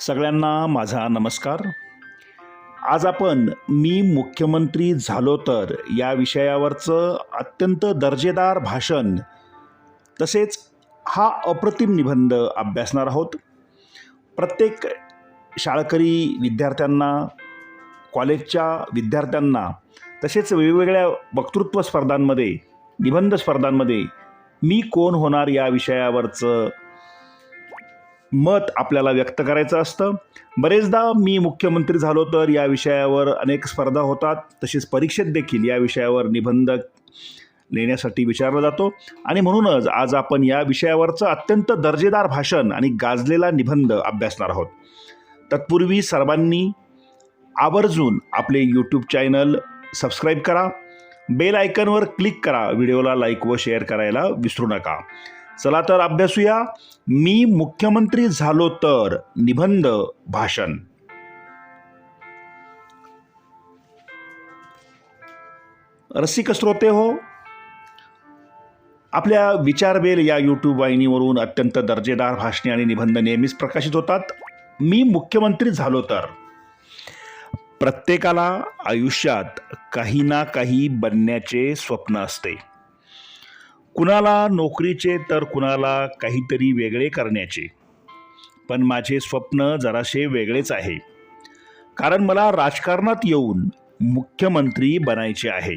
सगळ्यांना माझा नमस्कार. आज आपण मी मुख्यमंत्री झालो तर या विषयावरचं अत्यंत दर्जेदार भाषण तसेच हा अप्रतिम निबंध अभ्यासणार आहोत. प्रत्येक शाळकरी विद्यार्थ्यांना कॉलेजच्या विद्यार्थ्यांना तसेच वेगवेगळ्या वक्तृत्व स्पर्धांमध्ये निबंध स्पर्धांमध्ये मी कोण होणार या विषयावरचं मत आपल्याला व्यक्त करायचं असतं. बरेचदा मी मुख्यमंत्री झालो तर या विषयावर अनेक स्पर्धा होतात. तसेच परीक्षेत देखील या विषयावर निबंध लिहिण्यासाठी विचारला जातो. आणि म्हणूनच आज आपण या विषयावरचं अत्यंत दर्जेदार भाषण आणि गाजलेला निबंध अभ्यासणार आहोत. तत्पूर्वी सर्वांनी आवर्जून आपले यूट्यूब चॅनल सबस्क्राईब करा. बेल आयकनवर क्लिक करा. व्हिडिओला लाईक व शेअर करायला विसरू नका. चला तर अभ्यासूया. मी मुख्यमंत्री झालो तर निबंध भाषण. रसिक श्रोते हो आपल्या विचारबेल या यूट्यूब वाहिनीवरून अत्यंत दर्जेदार भाषणे आणि निबंध नेहमीच प्रकाशित होतात. मी मुख्यमंत्री झालो तर प्रत्येकाला आयुष्यात काही ना काही बनण्याचे स्वप्न असते. कुणाला नोकरीचे तर कुणाला काहीतरी वेगळे करण्याचे. पण माझे स्वप्न जरासे वेगळेच आहे. कारण मला राजकारणात येऊन मुख्यमंत्री बनायचे आहे.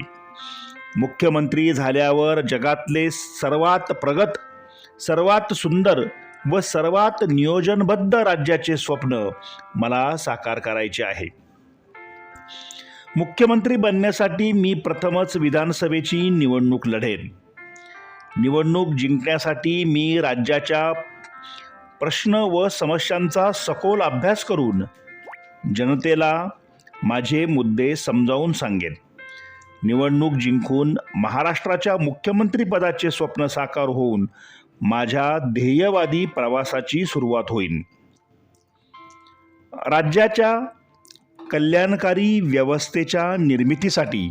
मुख्यमंत्री झाल्यावर जगातले सर्वात प्रगत सर्वात सुंदर व सर्वात नियोजनबद्ध राज्याचे स्वप्न मला साकार करायचे आहे. मुख्यमंत्री बनण्यासाठी मी प्रथमच विधानसभेची निवडणूक लढेन. निवडणूक जिंकण्यासाठी मी राज्याच्या प्रश्न व समस्यांचा सखोल अभ्यास करून जनतेला माझे मुद्दे समजावून सांगेन. निवडणूक जिंकून महाराष्ट्राच्या मुख्यमंत्रीपदाचे स्वप्न साकार होऊन माझ्या ध्येयवादी प्रवासाची सुरुवात होईल राज्याच्या कल्याणकारी व्यवस्थेच्या निर्मितीसाठी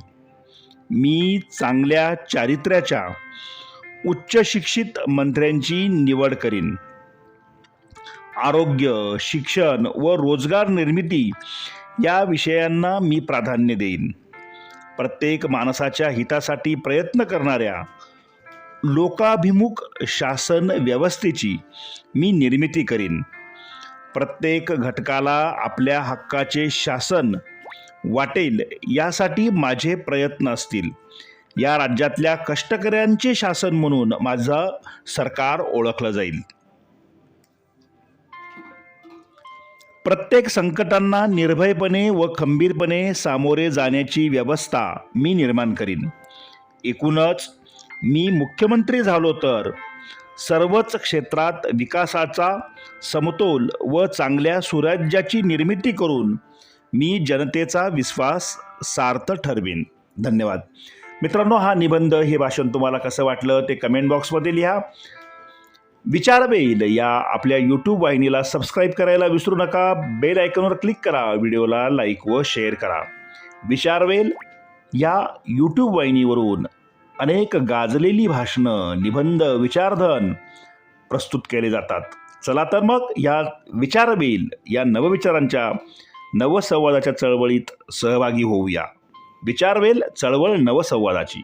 मी चांगल्या चारित्र्याच्या उच्च शिक्षित मंत्र्यांची निवड करीन. आरोग्य शिक्षण व रोजगार निर्मिती या विषयांना मी प्राधान्य देईन. प्रत्येक माणसाच्या हितासाठी प्रयत्न करणाऱ्या लोकाभिमुख शासन व्यवस्थेची मी निर्मिती करीन. प्रत्येक घटकाला आपल्या हक्काचे शासन वाटेल यासाठी माझे प्रयत्न असतील. या राज्यातल्या कष्टकऱ्यांचे शासन म्हणून माझं सरकार ओळखलं जाईल. प्रत्येक संकटांना निर्भयपणे व खंबीरपणे सामोरे जाण्याची व्यवस्था मी निर्माण करीन. एकूणच मी मुख्यमंत्री झालो तर सर्वच क्षेत्रात विकासाचा समतोल व चांगल्या सुराज्याची निर्मिती करून मी जनतेचा विश्वास सार्थ ठरवीन. धन्यवाद. मित्रांनो हा निबंध हे भाषण तुम्हाला कसं वाटलं ते कमेंट बॉक्समध्ये लिहा. विचारवेल या आपल्या यूट्यूब वाहिनीला सबस्क्राईब करायला विसरू नका. बेल आयकॉनवर क्लिक करा. व्हिडिओला लाईक व शेअर करा. विचारवेल या यूट्यूब वाहिनीवरून अनेक गाजलेली भाषणं निबंध विचारधन प्रस्तुत केले जातात. चला तर मग या विचारवेल या नवविचारांच्या नवसंवादाच्या चळवळीत सहभागी होऊया. विचारवेल चळवळ नवसंवादाची.